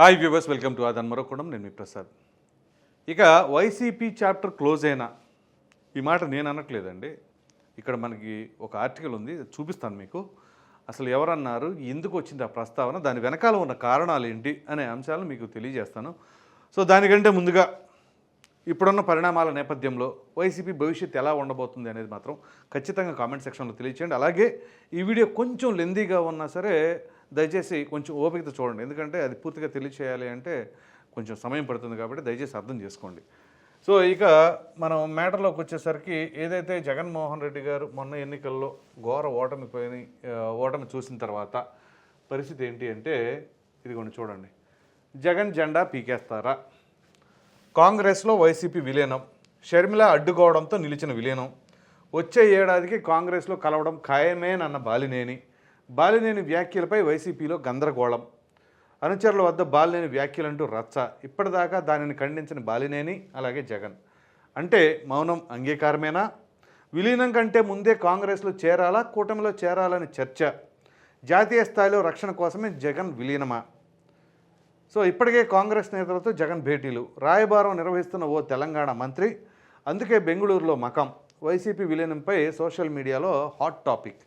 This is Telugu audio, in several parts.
హాయ్ వ్యూవర్స్ వెల్కమ్ టు ఆదన్ మరొకడం నేను మీ ప్రసాద్. ఇక వైసీపీ చాప్టర్ క్లోజ్ అయినా ఈ మాట నేను అనట్లేదండి. ఇక్కడ మనకి ఒక ఆర్టికల్ ఉంది. చూపిస్తాను మీకు. అసలు ఎవరన్నారు? ఎందుకు వచ్చింది ఆ ప్రస్తావన? దాని వెనకాల ఉన్న కారణాలు ఏంటి? అనే అంశాలను మీకు తెలియజేస్తాను. సో దానికంటే ముందుగా ఇప్పుడున్న పరిణామాల నేపథ్యంలో వైసీపీ భవిష్యత్ ఎలా ఉండబోతుంది అనేది మాత్రం ఖచ్చితంగా కామెంట్ సెక్షన్లో తెలియచేయండి. అలాగే ఈ వీడియో కొంచెం లెందీగా ఉన్నా సరే దయచేసి కొంచెం ఓపికతో చూడండి. ఎందుకంటే అది పూర్తిగా తెలియచేయాలి అంటే కొంచెం సమయం పడుతుంది కాబట్టి దయచేసి అర్థం చేసుకోండి. సో ఇక మనం మ్యాటర్లోకి వచ్చేసరికి ఏదైతే జగన్మోహన్ రెడ్డి గారు మొన్న ఎన్నికల్లో ఘోర ఓటమి పోయి ఓటమి చూసిన తర్వాత పరిస్థితి ఏంటి అంటే ఇదిగోండి చూడండి. జగన్ జెండా పీకేస్తారా? కాంగ్రెస్లో వైసీపీ విలీనం షర్మిల అడ్డుకోవడంతో నిలిచిన విలీనం. వచ్చే ఏడాదికి కాంగ్రెస్లో కలవడం ఖాయమేనన్న బాలినేని. బాలినేని వ్యాఖ్యలపై వైసీపీలో గందరగోళం. అనుచరుల వద్ద బాలినేని వ్యాఖ్యలంటూ రచ్చ. ఇప్పటిదాకా దానిని ఖండించిన బాలినేని అలాగే జగన్. అంటే మౌనం అంగీకారమేనా? విలీనం కంటే ముందే కాంగ్రెస్లో చేరాలా? కూటమిలో చేరాలని చర్చ. జాతీయ స్థాయిలో రక్షణ కోసమే జగన్ విలీనమా? సో ఇప్పటికే కాంగ్రెస్ నేతలతో జగన్ భేటీలు. రాయబారం నిర్వహిస్తున్న ఓ తెలంగాణ మంత్రి అందుకే బెంగళూరులో మకం. వైసీపీ విలీనంపై సోషల్ మీడియాలో హాట్ టాపిక్.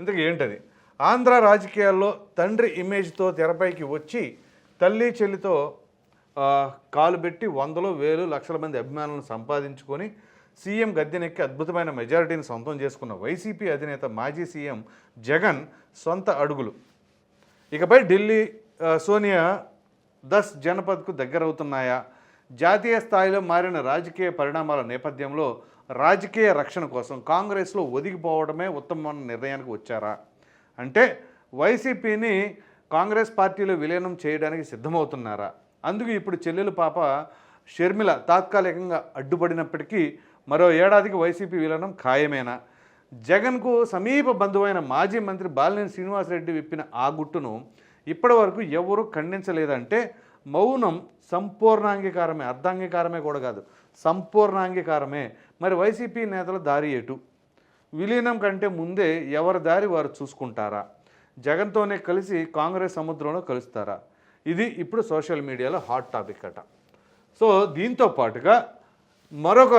ఇంతకు ఏంటది? ఆంధ్ర రాజకీయాల్లో తండ్రి ఇమేజ్తో తెరపైకి వచ్చి తల్లి చెల్లితో కాలు పెట్టి వందలు వేలు లక్షల మంది అభిమానులను సంపాదించుకొని సీఎం గద్దెనెక్కి అద్భుతమైన మెజారిటీని సొంతం చేసుకున్న వైసీపీ అధినేత మాజీ సీఎం జగన్ సొంత అడుగులు. ఇకపై ఢిల్లీ సోనియా దస్ జనపద్కు దగ్గరవుతున్నాయా? జాతీయ స్థాయిలో మారిన రాజకీయ పరిణామాల నేపథ్యంలో రాజకీయ రక్షణ కోసం కాంగ్రెస్లో ఒదిగిపోవడమే ఉత్తమమైన నిర్ణయానికి వచ్చారా? అంటే వైసీపీని కాంగ్రెస్ పార్టీలో విలీనం చేయడానికి సిద్ధమవుతున్నారా? అందుకు ఇప్పుడు చెల్లెలు పాప షర్మిల తాత్కాలికంగా అడ్డుపడినప్పటికీ మరో ఏడాదికి వైసీపీ విలీనం ఖాయమేనా? జగన్కు సమీప బంధువైన మాజీ మంత్రి బాలినేని శ్రీనివాసరెడ్డి విప్పిన ఆ గుట్టును ఇప్పటి వరకు ఎవరు ఖండించలేదంటే మౌనం సంపూర్ణాంగీకారమే అర్ధాంగీకారమే కూడా కాదు సంపూర్ణాంగీకారమే. మరి వైసీపీ నేతల దారి ఎటు విలీనం కంటే ముందే ఎవరి దారి వారు చూసుకుంటారా? జగన్తోనే కలిసి కాంగ్రెస్ సముద్రంలో కలుస్తారా? ఇది ఇప్పుడు సోషల్ మీడియాలో హాట్ టాపిక్ అట. సో దీంతో పాటుగా మరొక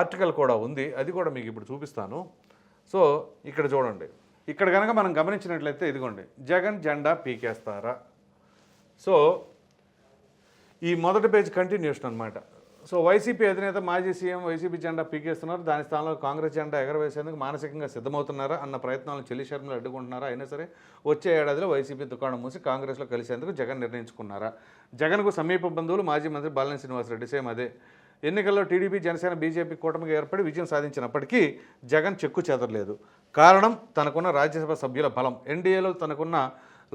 ఆర్టికల్ కూడా ఉంది. అది కూడా మీకు ఇప్పుడు చూపిస్తాను. సో ఇక్కడ చూడండి. ఇక్కడ కనుక మనం గమనించినట్లయితే ఇదిగోండి జగన్ జెండా పీకేస్తారా? సో ఈ మొదటి పేజ్ కంటిన్యూషన్ అనమాట సో వైసీపీ అధినేత మాజీ సీఎం వైసీపీ జెండా పీకేస్తున్నారు. దాని స్థానంలో కాంగ్రెస్ జెండా ఎగరవేసేందుకు మానసికంగా సిద్ధమవుతున్నారా అన్న ప్రయత్నాలను చెల్లి శర్మలు అడ్డుకుంటున్నారా? అయినా సరే వచ్చే ఏడాదిలో వైసీపీ దుకాణం మూసి కాంగ్రెస్లో కలిసేందుకు జగన్ నిర్ణయించుకున్నారా? జగన్కు సమీప బంధువులు మాజీ మంత్రి బాలినేని శ్రీనివాసరెడ్డి సేమ్ అదే. ఎన్నికల్లో టీడీపీ జనసేన బీజేపీ కూటమిగా ఏర్పడి విజయం సాధించినప్పటికీ జగన్ చెక్కు చెదరలేదు. కారణం తనకున్న రాజ్యసభ సభ్యుల బలం. ఎన్డీఏలో తనకున్న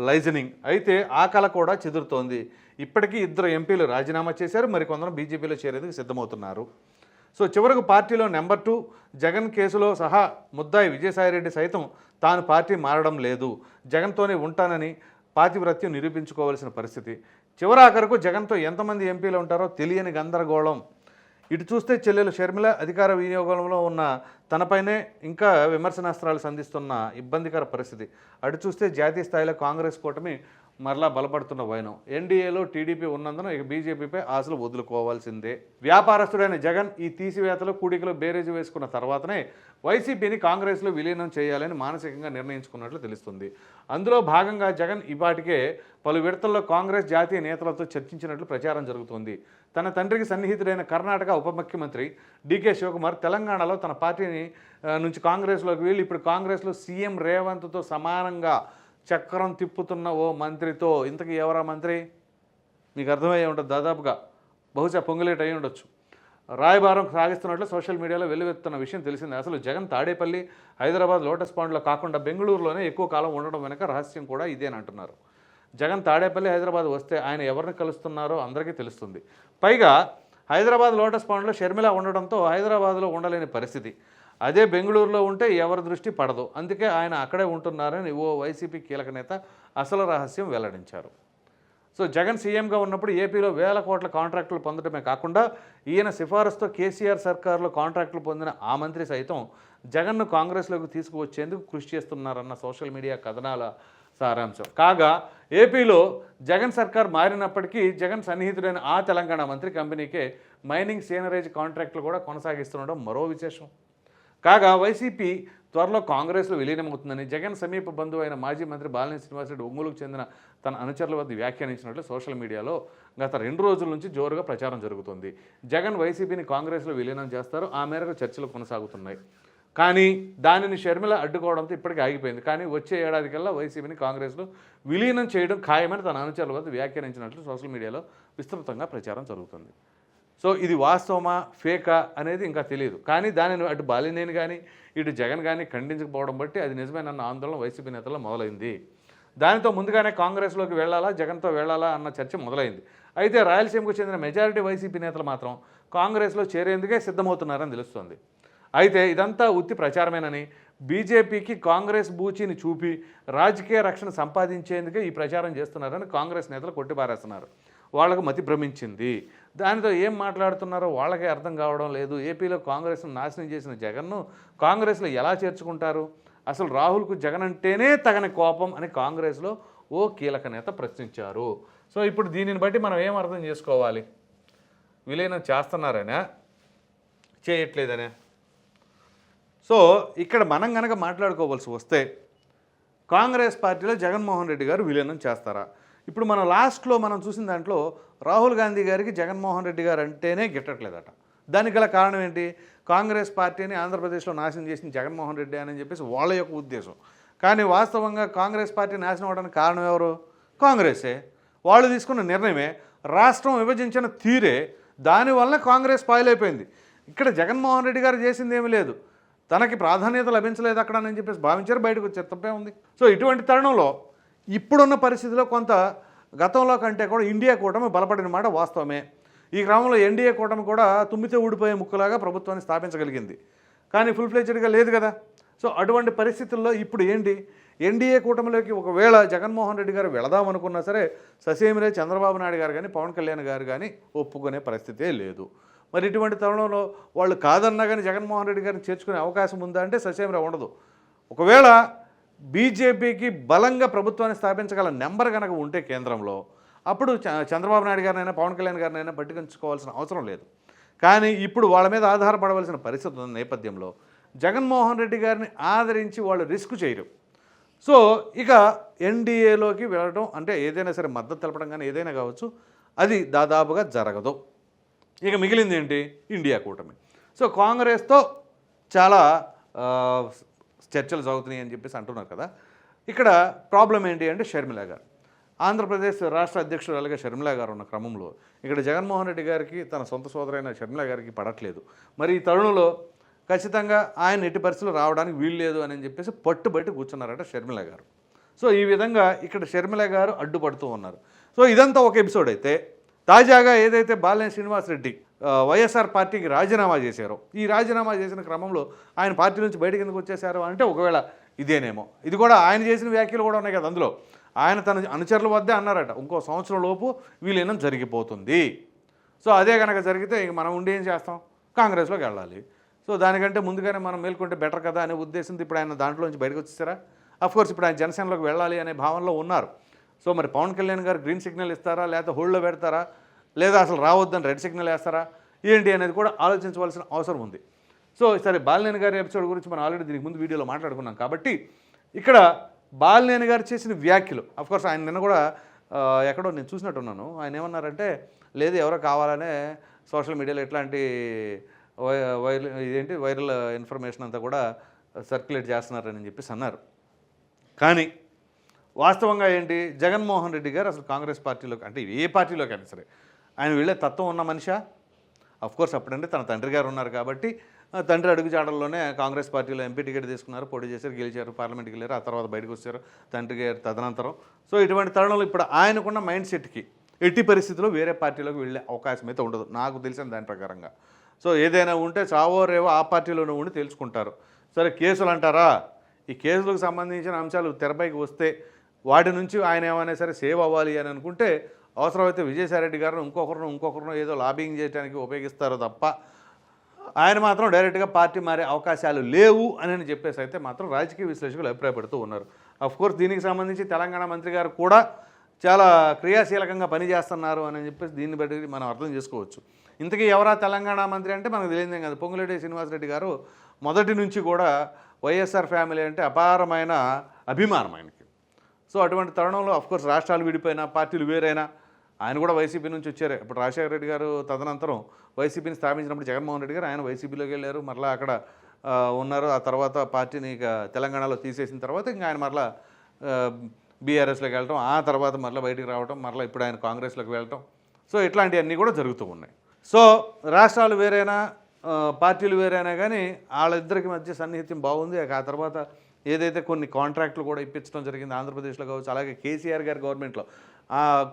లైజనింగ్. అయితే ఆ కళ కూడా చెదురుతోంది. ఇప్పటికీ ఇద్దరు ఎంపీలు రాజీనామా చేశారు. మరికొందరు బీజేపీలో చేరేందుకు సిద్ధమవుతున్నారు. సో చివరకు పార్టీలో నెంబర్ టూ జగన్ కేసులో సహా ముద్దాయి విజయసాయిరెడ్డి సైతం తాను పార్టీ మారడం లేదు. జగన్తోనే ఉంటానని పాతివ్రత్యం నిరూపించుకోవాల్సిన పరిస్థితి. చివరాఖరకు జగన్తో ఎంతమంది ఎంపీలు ఉంటారో తెలియని గందరగోళం. ఇటు చూస్తే చెల్లెలు షర్మిల అధికార వినియోగంలో ఉన్న తనపైనే ఇంకా విమర్శనాస్త్రాలు సంధిస్తున్న ఇబ్బందికర పరిస్థితి. అటు చూస్తే జాతీయ స్థాయిలో కాంగ్రెస్ కూటమి మరలా బలపడుతున్న వైనం. ఎన్డీఏలో టీడీపీ ఉన్నందున ఇక బీజేపీపై ఆశలు వదులుకోవాల్సిందే. వ్యాపారస్తుడైన జగన్ ఈ తీసివేతలు కూడికలు బేరేజీ వేసుకున్న తర్వాతనే వైసీపీని కాంగ్రెస్లో విలీనం చేయాలని మానసికంగా నిర్ణయించుకున్నట్లు తెలుస్తుంది. అందులో భాగంగా జగన్ ఇవాటికే పలు విడతల్లో కాంగ్రెస్ జాతీయ నేతలతో చర్చించినట్లు ప్రచారం జరుగుతోంది. తన తండ్రికి సన్నిహితుడైన కర్ణాటక ఉప ముఖ్యమంత్రి డీకే శివకుమార్ తెలంగాణలో తన పార్టీని నుంచి కాంగ్రెస్లోకి వెళ్ళి ఇప్పుడు కాంగ్రెస్లో సీఎం రేవంత్తో సమానంగా చక్రం తిప్పుతున్న ఓ మంత్రితో ఇంతకీ ఎవరా మంత్రి? మీకు అర్థమయ్యే ఉంటుంది దాదాపుగా బహుశా పొంగులేట్ అయి ఉండొచ్చు. రాయబారం సాగిస్తున్నట్లు సోషల్ మీడియాలో వెల్లువెత్తున్న విషయం తెలిసింది. అసలు జగన్ తాడేపల్లి హైదరాబాద్ లోటస్ పాండ్లో కాకుండా బెంగళూరులోనే ఎక్కువ కాలం ఉండడం వెనక రహస్యం కూడా ఇదేనంటున్నారు జగన్ తాడేపల్లి హైదరాబాద్ వస్తే ఆయన ఎవరిని కలుస్తున్నారో అందరికీ తెలుస్తుంది. పైగా హైదరాబాద్ లోటస్ పాండ్లో షర్మిల ఉండడంతో హైదరాబాద్లో ఉండలేని పరిస్థితి. అదే బెంగళూరులో ఉంటే ఎవరి దృష్టి పడదు. అందుకే ఆయన అక్కడే ఉంటున్నారని ఓ వైసీపీ కీలక నేత అసలు రహస్యం వెల్లడించారు. సో జగన్ సీఎంగా ఉన్నప్పుడు ఏపీలో వేల కోట్ల కాంట్రాక్టులు పొందడమే కాకుండా ఈయన సిఫారసుతో కేసీఆర్ సర్కారులో కాంట్రాక్టులు పొందిన ఆ మంత్రి సైతం జగన్ను కాంగ్రెస్లోకి తీసుకువచ్చేందుకు కృషి చేస్తున్నారన్న సోషల్ మీడియా కథనాల సారాంశం. కాగా ఏపీలో జగన్ సర్కార్ మారినప్పటికీ జగన్ సన్నిహితుడైన ఆ తెలంగాణ మంత్రి కంపెనీకే మైనింగ్ సీనరేజ్ కాంట్రాక్టులు కూడా కొనసాగిస్తుండడం మరో విశేషం. కాగా వైసీపీ త్వరలో కాంగ్రెస్లో విలీనమవుతుందని జగన్ సమీప బంధువు అయిన మాజీ మంత్రి బాలినేని శ్రీనివాసరెడ్డి ఒంగోలుకు చెందిన తన అనుచరుల వద్ద వ్యాఖ్యానించినట్లు సోషల్ మీడియాలో గత రెండు రోజుల నుంచి జోరుగా ప్రచారం జరుగుతుంది. జగన్ వైసీపీని కాంగ్రెస్లో విలీనం చేస్తారు. ఆ మేరకు చర్చలు కొనసాగుతున్నాయి. కానీ దానిని షర్మిల అడ్డుకోవడంతో ఇప్పటికీ ఆగిపోయింది. కానీ వచ్చే ఏడాదికల్లా వైసీపీని కాంగ్రెస్లో విలీనం చేయడం ఖాయమని తన అనుచరుల వద్ద వ్యాఖ్యానించినట్లు సోషల్ మీడియాలో విస్తృతంగా ప్రచారం జరుగుతుంది. సో ఇది వాస్తవమా? ఫేకా? అనేది ఇంకా తెలియదు కానీ దానిని అటు బాలినేని కానీ ఇటు జగన్ కానీ ఖండించకపోవడం బట్టి అది నిజమేనన్న ఆందోళన వైసీపీ నేతల్లో మొదలైంది. దానితో ముందుగానే కాంగ్రెస్లోకి వెళ్ళాలా జగన్తో వెళ్ళాలా అన్న చర్చ మొదలైంది. అయితే రాయలసీమకు చెందిన మెజారిటీ వైసీపీ నేతలు మాత్రం కాంగ్రెస్లో చేరేందుకే సిద్ధమవుతున్నారని తెలుస్తోంది. అయితే ఇదంతా ఉత్తి ప్రచారమేనని బీజేపీకి కాంగ్రెస్ బూచిని చూపి రాజకీయ రక్షణ సంపాదించేందుకే ఈ ప్రచారం చేస్తున్నారని కాంగ్రెస్ నేతలు కొట్టిపారేస్తున్నారు. వాళ్ళకు మతి భ్రమించింది. దానితో ఏం మాట్లాడుతున్నారో వాళ్ళకే అర్థం కావడం లేదు. ఏపీలో కాంగ్రెస్ను నాశనం చేసిన జగన్ను కాంగ్రెస్లో ఎలా చేర్చుకుంటారు? అసలు రాహుల్కు జగన్ అంటేనే తగని కోపం అని కాంగ్రెస్లో ఓ కీలక నేత ప్రశ్నించారు. సో ఇప్పుడు దీనిని బట్టి మనం ఏం అర్థం చేసుకోవాలి? విలీనం చేస్తున్నారనే? చేయట్లేదనే? సో ఇక్కడ మనం కనుక మాట్లాడుకోవాల్సి వస్తే కాంగ్రెస్ పార్టీలో జగన్మోహన్ రెడ్డి గారు విలీనం చేస్తారా? ఇప్పుడు మనం లాస్ట్లో మనం చూసిన దాంట్లో రాహుల్ గాంధీ గారికి జగన్మోహన్ రెడ్డి గారు అంటేనే గిట్టట్లేదట. దానికి గల కారణం ఏంటి? కాంగ్రెస్ పార్టీని ఆంధ్రప్రదేశ్లో నాశనం చేసిన జగన్మోహన్ రెడ్డి అని చెప్పేసి వాళ్ళ యొక్క ఉద్దేశం. కానీ వాస్తవంగా కాంగ్రెస్ పార్టీ నాశనం అవడానికి కారణం ఎవరు? కాంగ్రెసే. వాళ్ళు తీసుకున్న నిర్ణయమే రాష్ట్రం విభజించిన తీరే. దానివల్ల కాంగ్రెస్ పాయిలైపోయింది ఇక్కడ జగన్మోహన్ రెడ్డి గారు చేసింది ఏమీ లేదు. తనకి ప్రాధాన్యత లభించలేదు అక్కడ అని చెప్పేసి భావించారు బయటకు వచ్చారు. తప్పే ఉంది సో ఇటువంటి తరుణంలో ఇప్పుడున్న పరిస్థితిలో కొంత గతంలో కంటే కూడా ఇండియా కూటమి బలపడిన మాట వాస్తవమే. ఈ క్రమంలో ఎన్డీఏ కూటమి కూడా తుమ్మితే ఊడిపోయే ముక్కులాగా ప్రభుత్వాన్ని స్థాపించగలిగింది. కానీ ఫుల్ ఫ్లెజ్డ్గా లేదు కదా. సో అటువంటి పరిస్థితుల్లో ఇప్పుడు ఏంటి? ఎన్డీఏ కూటమిలోకి ఒకవేళ జగన్మోహన్ రెడ్డి గారు వెళదామనుకున్నా సరే ససేమిరే చంద్రబాబు నాయుడు గారు కానీ పవన్ కళ్యాణ్ గారు కానీ ఒప్పుకునే పరిస్థితే లేదు. మరి ఇటువంటి తరుణంలో వాళ్ళు కాదన్నా కానీ జగన్మోహన్ రెడ్డి గారిని చేర్చుకునే అవకాశం ఉందా అంటే ససేమిరా ఉండదు. ఒకవేళ బీజేపీకి బలంగా ప్రభుత్వాన్ని స్థాపించగల నెంబర్ కనుక ఉంటే కేంద్రంలో అప్పుడు చ- చంద్రబాబు నాయుడు గారినైనా పవన్ కళ్యాణ్ గారినైనా పట్టుకుంచుకోవాల్సిన అవసరం లేదు. కానీ ఇప్పుడు వాళ్ళ మీద ఆధారపడవలసిన పరిస్థితి ఉన్న నేపథ్యంలో జగన్మోహన్ రెడ్డి గారిని ఆదరించి వాళ్ళు రిస్క్ చేయరు. సో ఇక ఎన్డీఏలోకి వెళ్ళడం అంటే ఏదైనా సరే మద్దతు తెలపడం కానీ ఏదైనా కావచ్చు అది దాదాపుగా జరగదు. ఇక మిగిలింది ఏంటి? ఇండియా కూటమి. సో కాంగ్రెస్తో చాలా చర్చలు సాగుతున్నాయి అని చెప్పేసి అంటున్నారు కదా. ఇక్కడ ప్రాబ్లం ఏంటి అంటే షర్మిల గారు. ఆంధ్రప్రదేశ్ రాష్ట్ర అధ్యక్షురాలుగా షర్మిల గారు ఉన్న క్రమంలో ఇక్కడ జగన్మోహన్ రెడ్డి గారికి తన సొంత సోదరైన షర్మిల గారికి పడట్లేదు. మరి ఈ తరుణంలో ఖచ్చితంగా ఆయన ఎట్టి పరిస్థితులు రావడానికి వీలు లేదు అని చెప్పేసి పట్టుబట్టి కూర్చున్నారట షర్మిల గారు. సో ఈ విధంగా ఇక్కడ షర్మిల గారు అడ్డుపడుతూ ఉన్నారు. సో ఇదంతా ఒక ఎపిసోడ్ అయితే తాజాగా ఏదైతే బాలినేని శ్రీనివాసరెడ్డి వైఎస్ఆర్ పార్టీకి రాజీనామా చేశారు. ఈ రాజీనామా చేసిన క్రమంలో ఆయన పార్టీ నుంచి బయటకు ఎందుకు వచ్చేసారు అంటే ఒకవేళ ఇదేనేమో. ఇది కూడా ఆయన చేసిన వ్యాఖ్యలు కూడా ఉన్నాయి కదా అందులో. ఆయన తన అనుచరుల వద్దే అన్నారట. ఇంకో సంవత్సరం లోపు వీలైనం జరిగిపోతుంది. సో అదే కనుక జరిగితే ఇంక మనం ఉండి ఏం చేస్తాం? కాంగ్రెస్లోకి వెళ్ళాలి. సో దానికంటే ముందుగానే మనం మేల్కొంటే బెటర్ కదా అనే ఉద్దేశంతో ఇప్పుడు ఆయన దాంట్లోంచి బయటకు వచ్చేసారా? అఫ్కోర్స్ ఇప్పుడు ఆయన జనసేనలోకి వెళ్ళాలి అనే భావనలో ఉన్నారు. సో మరి పవన్ కళ్యాణ్ గారు గ్రీన్ సిగ్నల్ ఇస్తారా? లేకపోతే హోల్డ్లో పెడతారా? లేదా అసలు రావద్దని రెడ్ సిగ్నల్ వేస్తారా? ఏంటి అనేది కూడా ఆలోచించవలసిన అవసరం ఉంది. సో సరే బాలినేని గారి ఎపిసోడ్ గురించి మనం ఆల్రెడీ దీనికి ముందు వీడియోలో మాట్లాడుకున్నాం కాబట్టి ఇక్కడ బాలినేని గారు చేసిన వ్యాఖ్యలు కోర్స్ ఆయన నిన్న కూడా ఎక్కడో నేను చూసినట్టున్నాను. ఆయన ఏమన్నారంటే లేదు ఎవరో కావాలనే సోషల్ మీడియాలో ఎట్లాంటి వై వైరల్ ఇదేంటి వైరల్ ఇన్ఫర్మేషన్ అంతా కూడా సర్క్యులేట్ చేస్తున్నారని చెప్పేసి అన్నారు. కానీ వాస్తవంగా ఏంటి జగన్మోహన్ రెడ్డి గారు అసలు కాంగ్రెస్ పార్టీలోకి అంటే ఏ పార్టీలోకి అయినా సరే ఆయన వెళ్ళే తత్వం ఉన్న మనిషా? అఫ్ కోర్స్ అప్పుడంటే తన తండ్రి గారు ఉన్నారు కాబట్టి ఆ తండ్రి అడుగుజాడల్లోనే కాంగ్రెస్ పార్టీలో ఎంపీ టికెట్ తీసుకున్నారు పోటీ చేశారు గెలిచారు పార్లమెంట్కి వెళ్ళారు ఆ తర్వాత బయటకు వచ్చారు తండ్రి గారు తదనంతరం. సో ఇటువంటి తరుణంలో ఇప్పుడు ఆయనకున్న మైండ్ సెట్కి ఎట్టి పరిస్థితుల్లో వేరే పార్టీలోకి వెళ్ళే అవకాశం అయితే ఉండదు. నాకు తెలిసిన దాని ప్రకారంగా. సో ఏదైనా ఉంటే చావో రేవో ఆ పార్టీలోనే ఉండి తెలుసుకుంటారు. సరే కేసులు అంటారా? ఈ కేసులకు సంబంధించిన అంశాలు తెరపైకి వస్తే వాటి నుంచి ఆయన ఏమైనా సరే సేవ్ అవ్వాలి అని అనుకుంటే అవసరమైతే విజయసాయిరెడ్డి గారిని ఇంకొకరిని ఇంకొకరిని ఏదో లాబింగ్ చేయడానికి ఉపయోగిస్తారు తప్ప ఆయన మాత్రం డైరెక్ట్గా పార్టీ మారే అవకాశాలు లేవు అని చెప్పేసి అయితే మాత్రం రాజకీయ విశ్లేషకులు అభిప్రాయపడుతూ ఉన్నారు. అఫ్ కోర్స్ దీనికి సంబంధించి తెలంగాణ మంత్రి గారు కూడా చాలా క్రియాశీలకంగా పనిచేస్తున్నారు అని చెప్పేసి దీన్ని బట్టి మనం అర్థం చేసుకోవచ్చు. ఇంతకీ ఎవరా తెలంగాణ మంత్రి అంటే మనకు తెలియదే కాదు. పొంగులేటి శ్రీనివాసరెడ్డి గారు మొదటి నుంచి కూడా వైఎస్ఆర్ ఫ్యామిలీ అంటే అపారమైన అభిమానం ఆయనకి. సో అటువంటి తరుణంలో అఫ్కోర్స్ రాష్ట్రాలు విడిపోయినా పార్టీలు వేరైనా ఆయన కూడా వైసీపీ నుంచి వచ్చారు. ఇప్పుడు రాజశేఖర రెడ్డి గారు తదనంతరం వైసీపీని స్థాపించినప్పుడు జగన్మోహన్ రెడ్డి గారు ఆయన వైసీపీలోకి వెళ్ళారు. మరలా అక్కడ ఉన్నారు. ఆ తర్వాత పార్టీని ఇక తెలంగాణలో తీసేసిన తర్వాత ఇంకా ఆయన మరలా బీఆర్ఎస్లోకి వెళ్ళటం ఆ తర్వాత మరలా బయటికి రావటం మరలా ఇప్పుడు ఆయన కాంగ్రెస్లోకి వెళ్ళటం. సో ఇట్లాంటివన్నీ కూడా జరుగుతూ ఉన్నాయి. సో రాష్ట్రాలు వేరైనా పార్టీలు వేరైనా కానీ వాళ్ళిద్దరికి మధ్య సన్నిహిత్యం బాగుంది. ఆ తర్వాత ఏదైతే కొన్ని కాంట్రాక్ట్లు కూడా ఇప్పించడం జరిగింది ఆంధ్రప్రదేశ్లో కావచ్చు అలాగే కేసీఆర్ గారి గవర్నమెంట్లో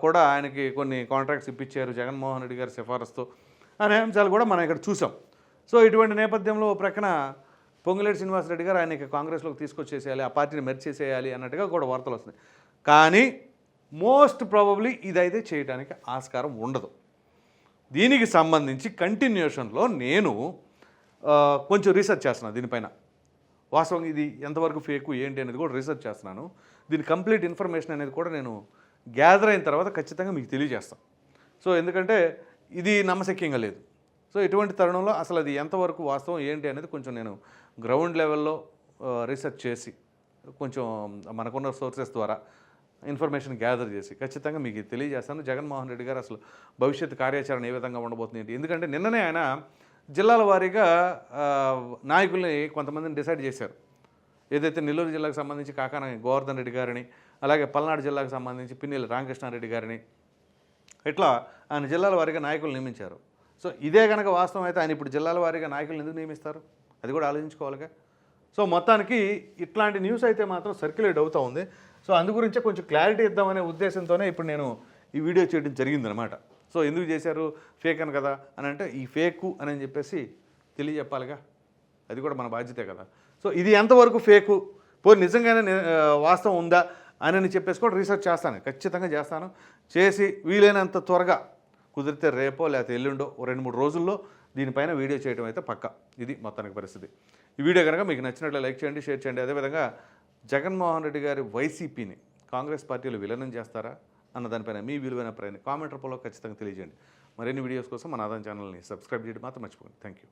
కూడా ఆయనకి కొన్ని కాంట్రాక్ట్స్ ఇప్పించారు జగన్మోహన్ రెడ్డి గారి సిఫారసుతో. అనే అంశాలు కూడా మనం ఇక్కడ చూసాం. సో ఇటువంటి నేపథ్యంలో ప్రక్కన పొంగులేటి శ్రీనివాసరెడ్డి గారు ఆయనకి కాంగ్రెస్లోకి తీసుకొచ్చేసేయాలి ఆ పార్టీని మెరిచేసేయాలి అన్నట్టుగా కూడా వార్తలు వస్తున్నాయి. కానీ మోస్ట్ ప్రాబబ్లీ ఇదైతే చేయడానికి ఆస్కారం ఉండదు. దీనికి సంబంధించి కంటిన్యూషన్లో నేను కొంచెం రీసెర్చ్ చేస్తున్నాను దీనిపైన. వాస్తవం ఇది ఎంతవరకు ఫేకు ఏంటి అనేది కూడా రీసెర్చ్ చేస్తున్నాను. దీని కంప్లీట్ ఇన్ఫర్మేషన్ అనేది కూడా నేను గ్యాదర్ అయిన తర్వాత ఖచ్చితంగా మీకు తెలియజేస్తాను. సో ఎందుకంటే ఇది నమ్మశక్యంగా లేదు. సో ఇటువంటి తరుణంలో అసలు అది ఎంతవరకు వాస్తవం ఏంటి అనేది కొంచెం నేను గ్రౌండ్ లెవెల్లో రీసెర్చ్ చేసి కొంచెం మనకున్న సోర్సెస్ ద్వారా ఇన్ఫర్మేషన్ గ్యాదర్ చేసి ఖచ్చితంగా మీకు తెలియజేస్తాను. జగన్మోహన్ రెడ్డి గారు అసలు భవిష్యత్ కార్యాచరణ ఏ విధంగా ఉండబోతుంది ఏంటి? ఎందుకంటే నిన్ననే ఆయన జిల్లాల వారీగా నాయకుల్ని కొంతమందిని డిసైడ్ చేశారు. ఏదైతే నెల్లూరు జిల్లాకు సంబంధించి కాకాన గోవర్ధన్ రెడ్డి గారిని అలాగే పల్నాడు జిల్లాకు సంబంధించి పిన్నెల రామకృష్ణారెడ్డి గారిని ఇట్లా ఆయన జిల్లాల వారీగా నాయకులు నియమించారు. సో ఇదే కనుక వాస్తవం అయితే ఆయన ఇప్పుడు జిల్లాల వారీగా నాయకులు ఎందుకు నియమిస్తారు? అది కూడా ఆలోచించుకోవాలిగా. సో మొత్తానికి ఇట్లాంటి న్యూస్ అయితే మాత్రం సర్క్యులేట్ అవుతూ ఉంది. సో అందు గురించే కొంచెం క్లారిటీ ఇద్దామనే ఉద్దేశంతోనే ఇప్పుడు నేను ఈ వీడియో చేయడం జరిగిందనమాట. సో ఎందుకు చేశారు? ఫేక్ అని కదా? అని అంటే ఈ ఫేకు అని చెప్పేసి తెలియజెప్పాలిగా. అది కూడా మన బాధ్యతే కదా. సో ఇది ఎంతవరకు ఫేకు? పోయి నిజంగానే వాస్తవం ఉందా? అని చెప్పేసి కూడా రీసెర్చ్ చేస్తాను. ఖచ్చితంగా చేస్తాను. చేసి వీలైనంత త్వరగా కుదిరితే రేపో లేకపోతే ఎల్లుండో రెండు మూడు రోజుల్లో దీనిపైన వీడియో చేయడం అయితే పక్క. ఇది మొత్తానికి పరిస్థితి. ఈ వీడియో కనుక మీకు నచ్చినట్లు లైక్ చేయండి షేర్ చేయండి. అదేవిధంగా జగన్మోహన్ రెడ్డి గారి వైసీపీని కాంగ్రెస్ పార్టీలు విలీనం చేస్తారా? అన్న దానిపైన మీ విలువైన ప్రయాణం కామెంట్ రూపంలో ఖచ్చితంగా తెలియజేయండి. మరిన్ని వీడియోస్ కోసం మన ఆదాయం ఛానల్ని సబ్స్క్రైబ్ చేయడం మాత్రం మర్చిపోండి థ్యాంక్ యూ